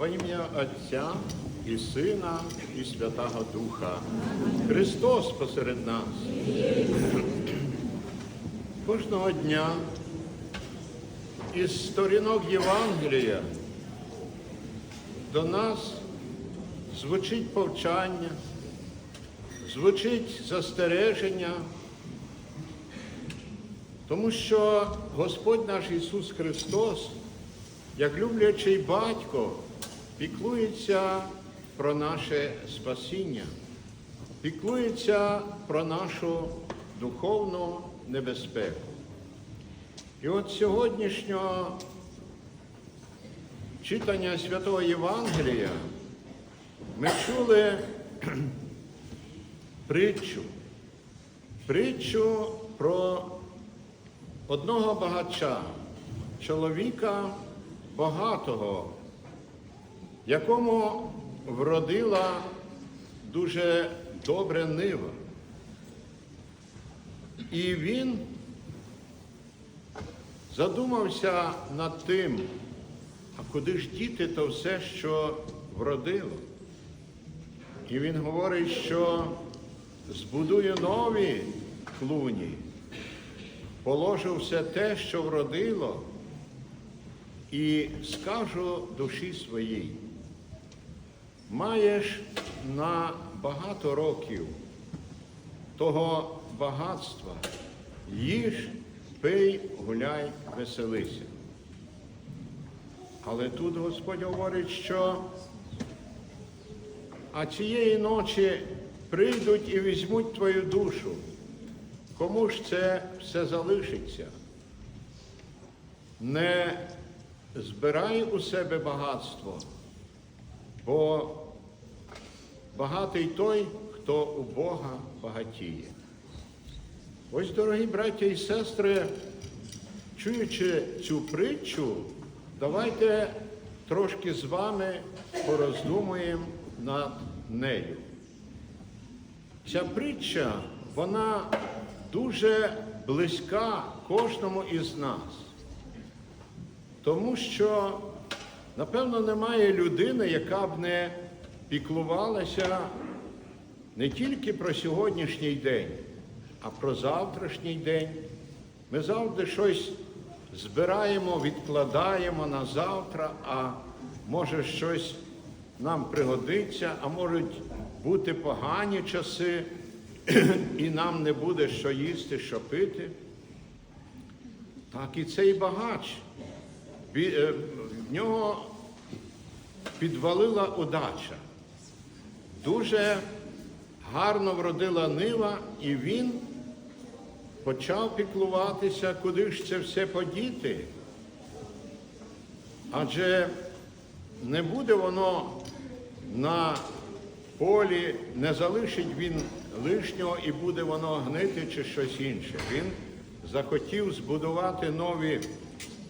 Во ім'я Отця і Сина, і Святого Духа. Христос посеред нас. Кожного дня із сторінок Євангелія до нас звучить повчання, звучить застереження, тому що Господь наш Ісус Христос, як люблячий батько, піклується про наше спасіння, піклується про нашу духовну небезпеку. І от сьогоднішнього читання Святого Євангелія ми чули притчу, притчу про одного багача, чоловіка багатого, якому вродила дуже добре нива. І він задумався над тим, а куди ж діти то все, що вродило. І він говорить, що збудую нові клуні, положу все те, що вродило, і скажу душі своїй. Маєш на багато років того багатства, їж, пий, гуляй, веселися. Але тут Господь говорить, що а цієї ночі прийдуть і візьмуть твою душу. Кому ж це все залишиться? Не збирай у себе багатство, бо багатий той, хто у Бога багатіє. Ось, дорогі браття і сестри, чуючи цю притчу, давайте трошки з вами пороздумуємо над нею. Ця притча, вона дуже близька кожному із нас. Тому що, напевно, немає людини, яка б не піклувалася не тільки про сьогоднішній день, а про завтрашній день. Ми завжди щось збираємо, відкладаємо на завтра, а може щось нам пригодиться, а можуть бути погані часи, і нам не буде що їсти, що пити. Так і цей багач. Е, В нього підвалила удача. Дуже гарно вродила нива, і він почав піклуватися, куди ж це все подіти. Адже не буде воно на полі, не залишить він лишнього і буде воно гнити чи щось інше. Він захотів збудувати нові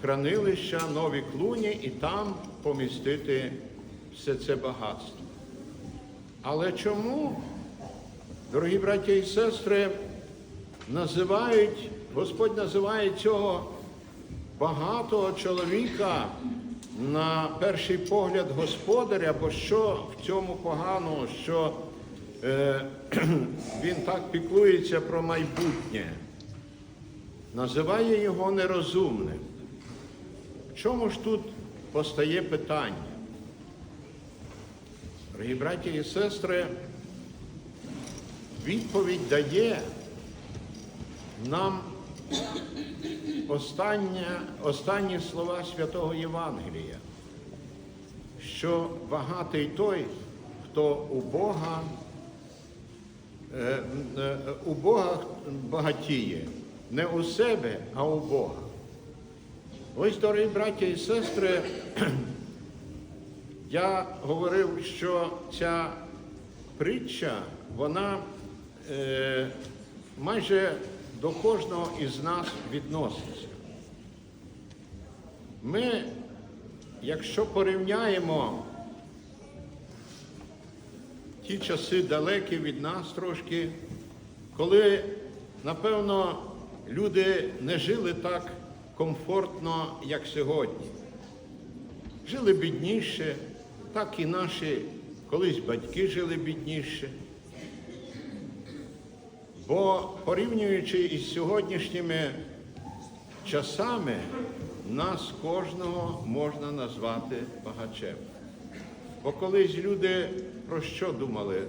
хранилища, нові клуні і там помістити все це багатство. Але чому, дорогі браття і сестри, називають, Господь називає цього багатого чоловіка на перший погляд господаря, бо що в цьому поганого, що е, він так піклується про майбутнє, називає його нерозумним. В чому ж тут постає питання? Дорогі браті і сестри, відповідь дає нам останнє, останні слова святого Євангелія, що багатий той, хто у Бога, е, е, у Бога багатіє, не у себе, а у Бога. Ось, дорогі браття і сестри, я говорив, що ця притча, вона е, майже до кожного із нас відноситься. Ми, якщо порівняємо ті часи далекі від нас трошки, коли, напевно, люди не жили так комфортно, як сьогодні. Жили бідніше, так і наші колись батьки жили бідніше. Бо порівнюючи із сьогоднішніми часами, нас кожного можна назвати багачем. Бо колись люди про що думали?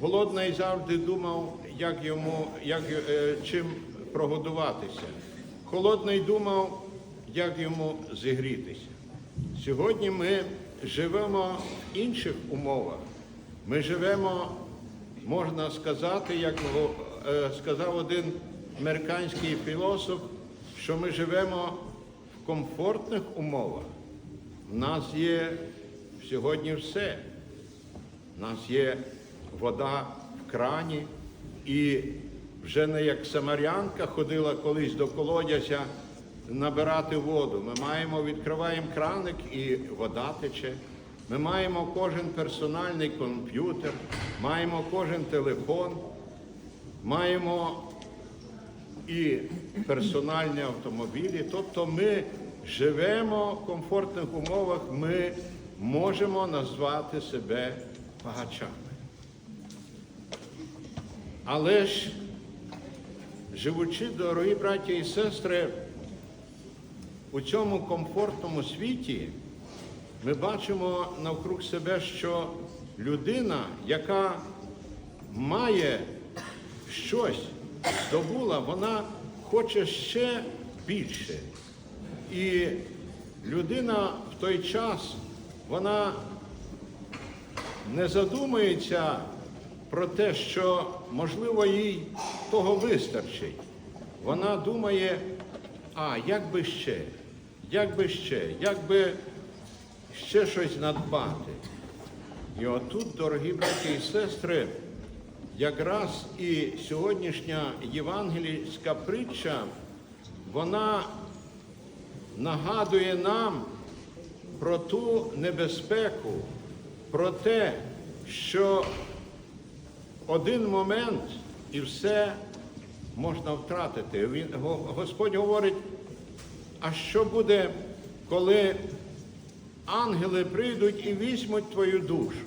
Голодний завжди думав, як йому, як, е, чим прогодуватися. Холодний думав, як йому зігрітися. Сьогодні ми живемо в інших умовах. Ми живемо, можна сказати, як е, сказав один американський філософ, що ми живемо в комфортних умовах. У нас є сьогодні все. У нас є вода в крані, і вже не як самарянка ходила колись до колодязя набирати воду. Ми маємо, відкриваємо краник і вода тече. Ми маємо кожен персональний комп'ютер, маємо кожен телефон, маємо і персональні автомобілі. Тобто ми живемо в комфортних умовах, ми можемо назвати себе багачами. Але ж, живучи, дорогі браті і сестри, у цьому комфортному світі, ми бачимо навкруг себе, що людина, яка має щось, здобула, вона хоче ще більше. І людина в той час, вона не задумується про те, що можливо їй того вистачить. Вона думає, а як би ще, як би ще, як би ще щось надбати. І отут, дорогі браті і сестри, якраз і сьогоднішня євангелійська притча, вона нагадує нам про ту небезпеку, про те, що один момент і все можна втратити. Він, Господь говорить, а що буде, коли ангели прийдуть і візьмуть твою душу?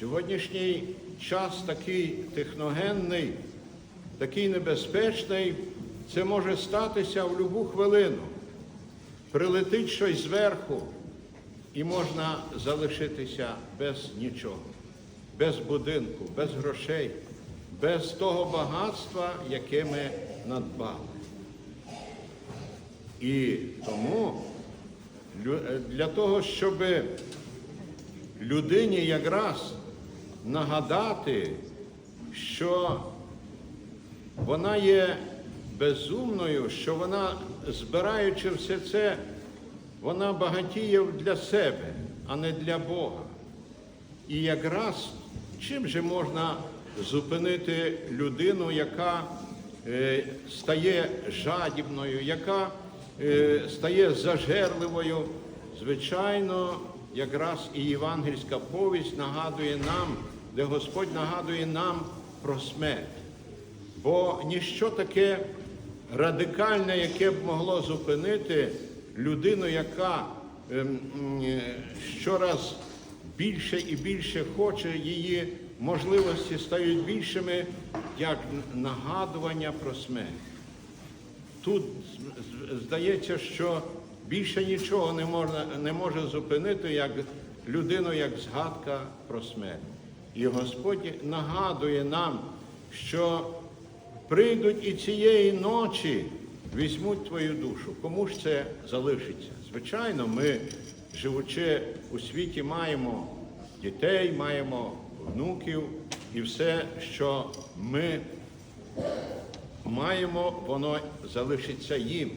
Сьогоднішній час такий техногенний, такий небезпечний, це може статися в будь-яку хвилину. Прилетить щось зверху, і можна залишитися без нічого, без будинку, без грошей, без того багатства, яке ми надбали. І тому е, для того, щоб людині якраз нагадати, що вона є безумною, що вона, збираючи все це, вона багатіє для себе, а не для Бога. І якраз чим же можна зупинити людину, яка е, стає жадібною, яка стає зажерливою? Звичайно, якраз і євангельська повість нагадує нам, де Господь нагадує нам про смерть. Бо ніщо таке радикальне, яке б могло зупинити людину, яка ем, е, щораз більше і більше хоче, її можливості стають більшими, як нагадування про смерть. Тут здається, що більше нічого не, можна, не може зупинити як людину, як згадка про смерть. І Господь нагадує нам, що прийдуть і цієї ночі візьмуть твою душу. Кому ж це залишиться? Звичайно, ми, живучи у світі, маємо дітей, маємо внуків і все, що ми маємо, воно залишиться їм.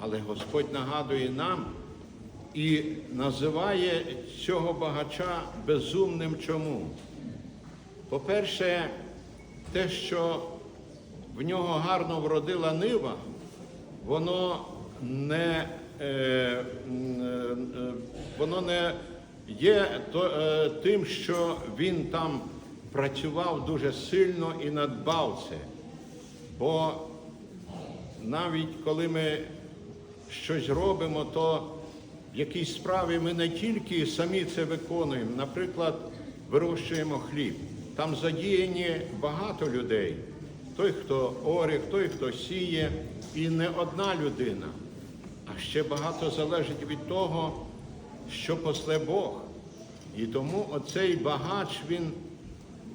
Але Господь нагадує нам і називає цього багача безумним чому? По-перше, те, що в нього гарно вродила нива, воно не, е, е, воно не є е, тим, що він там працював дуже сильно і надбав це. Бо навіть коли ми щось робимо, то в якійсь справі ми не тільки самі це виконуємо, наприклад, вирощуємо хліб. Там задіяні багато людей. Той, хто оре, той, хто сіє, і не одна людина. А ще багато залежить від того, що после Бог. І тому оцей багач, він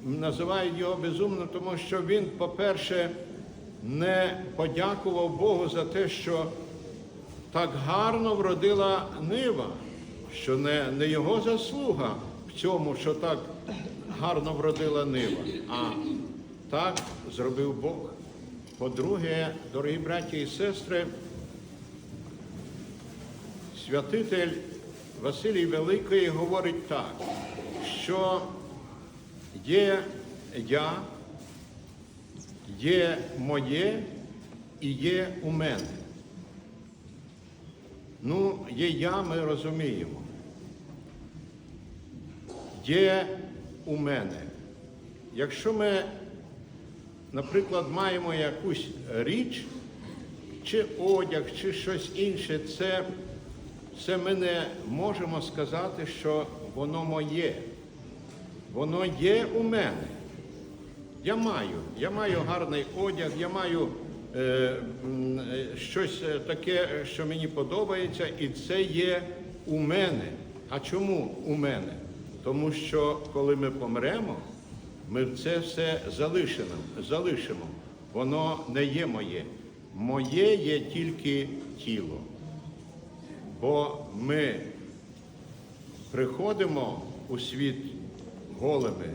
називають його безумним, тому що він, по-перше, не подякував Богу за те, що так гарно вродила нива, що не, не його заслуга в цьому, що так гарно вродила нива, а так зробив Бог. По-друге, дорогі браті і сестри, святитель Василій Великий говорить так, що є я, є моє і є у мене. Ну, є я, ми розуміємо. Є у мене. Якщо ми, наприклад, маємо якусь річ, чи одяг, чи щось інше, це, це ми не можемо сказати, що воно моє. Воно є у мене. Я маю. Я маю гарний одяг, я маю е, е, щось е, таке, що мені подобається, і це є у мене. А чому у мене? Тому що коли ми помремо, ми це все залишимо. залишимо. Воно не є моє. Моє є тільки тіло. Бо ми приходимо у світ голими,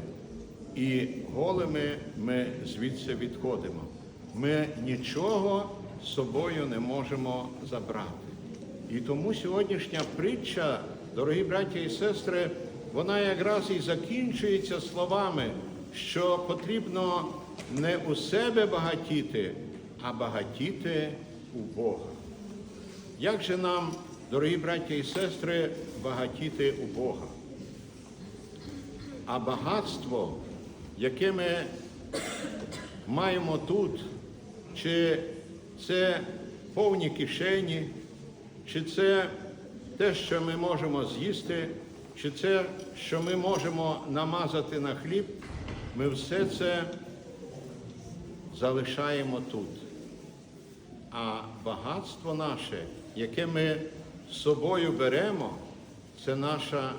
і голими ми звідси відходимо. Ми нічого з собою не можемо забрати. І тому сьогоднішня притча, дорогі браті і сестри, вона якраз і закінчується словами, що потрібно не у себе багатіти, а багатіти у Бога. Як же нам, дорогі браті і сестри, багатіти у Бога? А багатство, яке ми маємо тут, чи це повні кишені, чи це те, що ми можемо з'їсти, чи це, що ми можемо намазати на хліб, ми все це залишаємо тут. А багатство наше, яке ми з собою беремо, це наша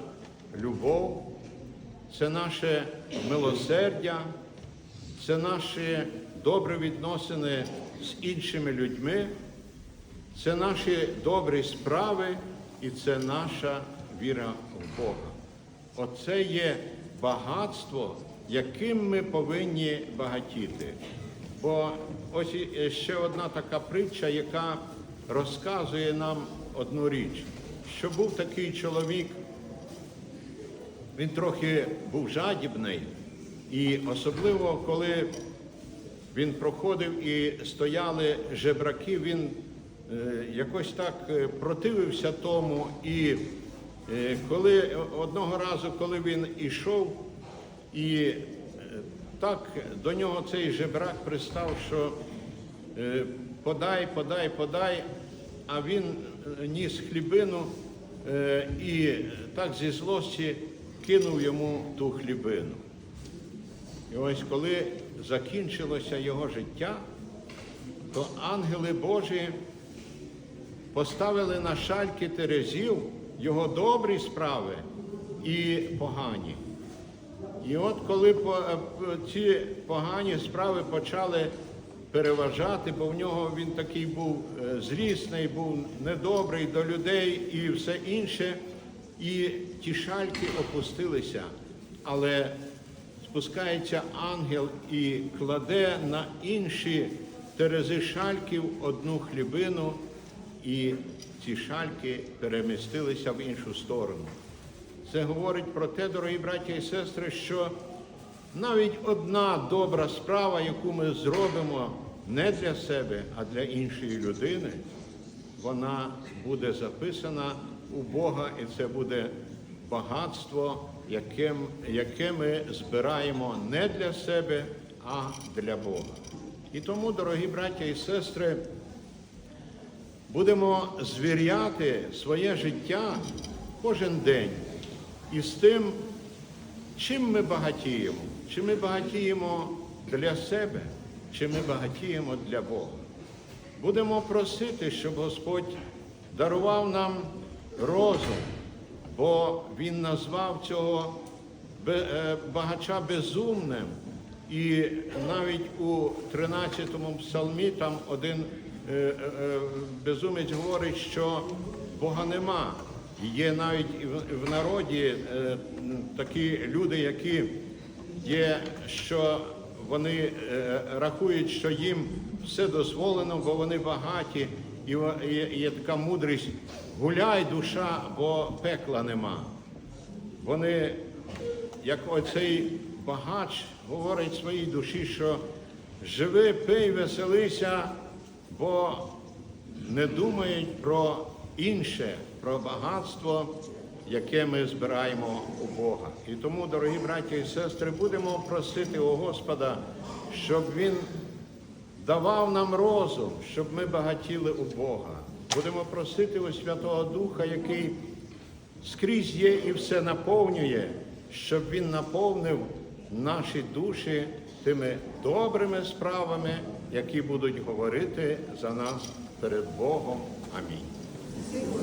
любов, це наше милосердя, це наші добрі відносини з іншими людьми, це наші добрі справи і це наша віра в Бога. Оце є багатство, яким ми повинні багатіти. Бо ось ще одна така притча, яка розказує нам одну річ, що був такий чоловік, він трохи був жадібний, і особливо коли він проходив і стояли жебраки, він е, якось так е, противився тому. І е, коли одного разу, коли він ішов, і так до нього цей жебрак пристав, що подай, подай, подай, а він ніс хлібину і так зі злості кинув йому ту хлібину. І ось коли закінчилося його життя, то ангели Божі поставили на шальки терезів його добрі справи і погані. І от коли е, ці погані справи почали переважати, бо в нього він такий був е, злісний, був недобрий до людей і все інше, і ті шальки опустилися. Але спускається ангел і кладе на інші терези шальків одну хлібину, і ці шальки перемістилися в іншу сторону. Це говорить про те, дорогі браті і сестри, що навіть одна добра справа, яку ми зробимо не для себе, а для іншої людини, вона буде записана у Бога, і це буде багатство, яке, яке ми збираємо не для себе, а для Бога. І тому, дорогі браття і сестри, будемо звіряти своє життя кожен день із тим, чим ми багатіємо, чи ми багатіємо для себе, чи ми багатіємо для Бога. Будемо просити, щоб Господь дарував нам розум, бо Він назвав цього е, багача безумним. І навіть у 13-му псалмі там один е, е, безумець говорить, що Бога нема. Є навіть в- народі такі люди, які є, що вони рахують, що їм все дозволено, бо вони багаті, і є, така мудрість гуляй, душа, бо пекла нема. Вони, як оцей багач, говорить своїй душі, що живи, пий, веселися, бо не думають про інше, про багатство, яке ми збираємо у Бога. І тому, дорогі браті і сестри, будемо просити у Господа, щоб Він давав нам розум, щоб ми багатіли у Бога. Будемо просити у Святого Духа, який скрізь є і все наповнює, щоб Він наповнив наші душі тими добрими справами, які будуть говорити за нас перед Богом. Амінь.